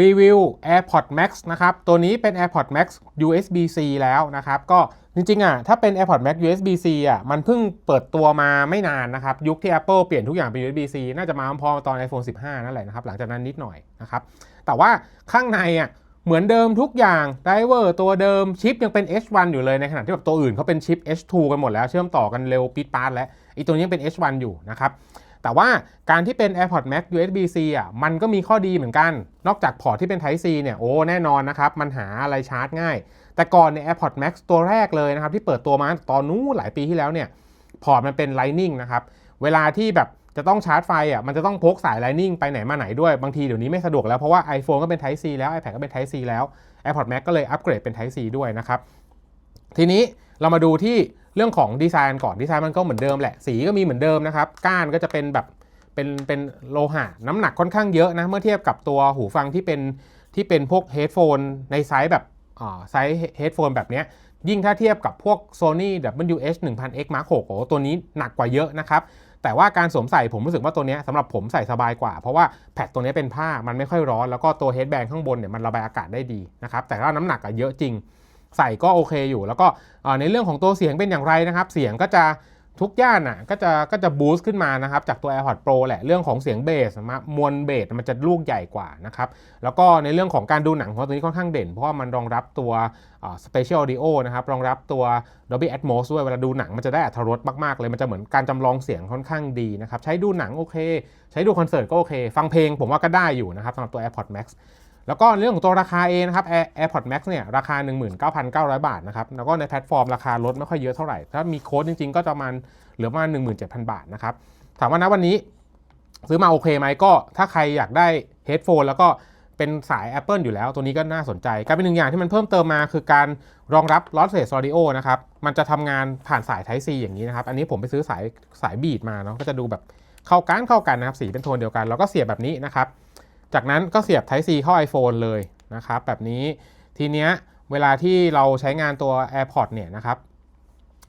รีวิว AirPods Max นะครับ ตัวนี้เป็น AirPods Max USB-C แล้วนะครับ ก็จริงๆอะถ้าเป็น AirPods Max USB-C อะมันเพิ่งเปิดตัวมาไม่นานนะครับ ยุคที่ Apple เปลี่ยนทุกอย่างเป็น USB-C น่าจะมาพร้อมตอน iPhone 15 นั่นแหละนะครับ หลังจากนั้นนิดหน่อยนะครับ แต่ว่าข้างในอะเหมือนเดิมทุกอย่างไดเวอร์ตัวเดิมชิปยังเป็น H1 อยู่เลยในขณะที่แบบตัวอื่นเขาเป็นชิป H2 กันหมดแล้วเชื่อมต่อกันเร็วปิดปาดแล้วอีตัวนี้ยังเป็น H1 อยู่นะครับ แต่ว่าการที่เป็น AirPods Max USB-C อะมันก็มีข้อดีเหมือนกัน นอกจากพอร์ตที่เป็น Type C เนี่ยโอ้แน่นอนนะครับ มันหาอะไรชาร์จง่าย แต่ก่อนในย AirPods Max ตัวแรกเลยนะครับ ที่เปิดตัวมาตอนนู้นหลายปีที่แล้วเนี่ยพอร์ตมันเป็น Lightning นะครับ เวลาที่แบบจะต้องชาร์จไฟอะมันจะต้องพกสาย Lightning ไปไหนมาไหนด้วย บางทีเดี๋ยวนี้ไม่สะดวกแล้วเพราะว่า iPhone ก็เป็น Type C แล้ว iPad ก็เป็น Type C แล้ว AirPods Max ก็เลยอัปเกรดเป็น Type C ด้วยนะครับทีนี้เรามาดูที่ เรื่องของดีไซน์ก่อนดีไซน์มันก็เหมือนเดิมแหละ สีก็มีเหมือนเดิมนะครับ ก้านก็จะเป็นแบบเป็นเป็นโลหะน้ำหนักค่อนข้างเยอะนะ เมื่อเทียบกับตัวหูฟังที่เป็นที่เป็นพวกเฮดโฟนในไซส์แบบอ่าไซส์เฮดโฟนแบบเนี้ยยิ่งถ้าเทียบกับพวก Sony WH 1000X Mark 6โอ้โหตัวนี้หนักกว่าเยอะนะครับ แต่ว่าการสวมใส่ผมรู้สึกว่าตัวนี้สำหรับผมใส่สบายกว่า เพราะว่าแพดตัวนี้เป็นผ้ามันไม่ค่อยร้อน แล้วก็ตัวเฮดแบนข้างบนเนี่ยมันระบายอากาศได้ดีนะครับ แต่ว่าน้ำหนักอะเยอะจริง ใส่ก็โอเคอยู่ แล้วก็ในเรื่องของตัวเสียงเป็นอย่างไรนะครับ เสียงก็จะทุกย่านอะก็จะก็จะบูสต์ขึ้นมานะครับจากตัว AirPods Pro แหละเรื่องของเสียงเบสมามวลเบสมันจะลูกใหญ่กว่านะครับแล้วก็ในเรื่องของการดูหนังของตัวนี้ค่อนข้างเด่น เพราะว่ามันรองรับตัว Spatial Audio นะครับรองรับตัว Dolby Atmos ด้วยเวลาดูหนังมันจะได้อรรถรสมากๆ เลยมันจะเหมือนการจำลองเสียงค่อนข้างดีนะครับใช้ดูหนังโอเค ใช้ดูคอนเสิร์ตก็โอเค ฟังเพลงผมว่าก็ได้อยู่นะครับสำหรับตัว AirPods Max แล้วก็เรื่องของตัวราคาเองนะครับ Air- AirPods Max เนี่ยราคา 19,900 บาทนะครับ แล้วก็ในแพลตฟอร์มราคาลดไม่ค่อยเยอะเท่าไหร่ ถ้ามีโค้ดจริงๆ ก็จะประมาณเหลือประมาณ17,000 บาทนะครับ ถามว่านะวันนี้ซื้อมาโอเคไหมก็ถ้าใครอยากได้เฮดโฟนแล้วก็เป็นสาย Apple อยู่แล้ว ตัวนี้ก็น่าสนใจกายเป็นหนึ่งอย่างที่มันเพิ่มเติมมาคือการรองรับ lossless audio นะครับ มันจะทำงานผ่านสาย Type C อย่างนี้นะครับ อันนี้ผมไปซื้อสายสายบีดมาเนาะ ก็จะดูแบบเข้ากันเข้ากันนะครับ สีเป็นโทนเดียวกัน แล้วก็เสียบแบบนี้นะครับ จากนั้นก็เสียบ Type C เข้า iPhone เลยนะครับแบบนี้ทีเนี้ยเวลาที่เราใช้งานตัว AirPods เนี่ยนะครับ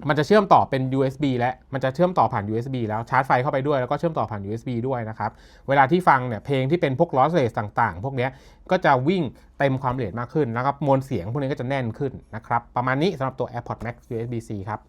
มันจะเชื่อมต่อเป็น USB และมันจะเชื่อมต่อผ่าน USB แล้วชาร์จไฟเข้าไปด้วยแล้วก็เชื่อมต่อผ่าน USB ด้วยนะครับเวลาที่ฟังเนี่ยเพลงที่เป็นพวก lossless ต่างๆ พวกนี้ก็จะวิ่งเต็มความเร็วมากขึ้นนะครับมวลเสียงพวกนี้ก็จะแน่นขึ้นนะครับประมาณนี้สำหรับตัว AirPods Max USB-C ครับ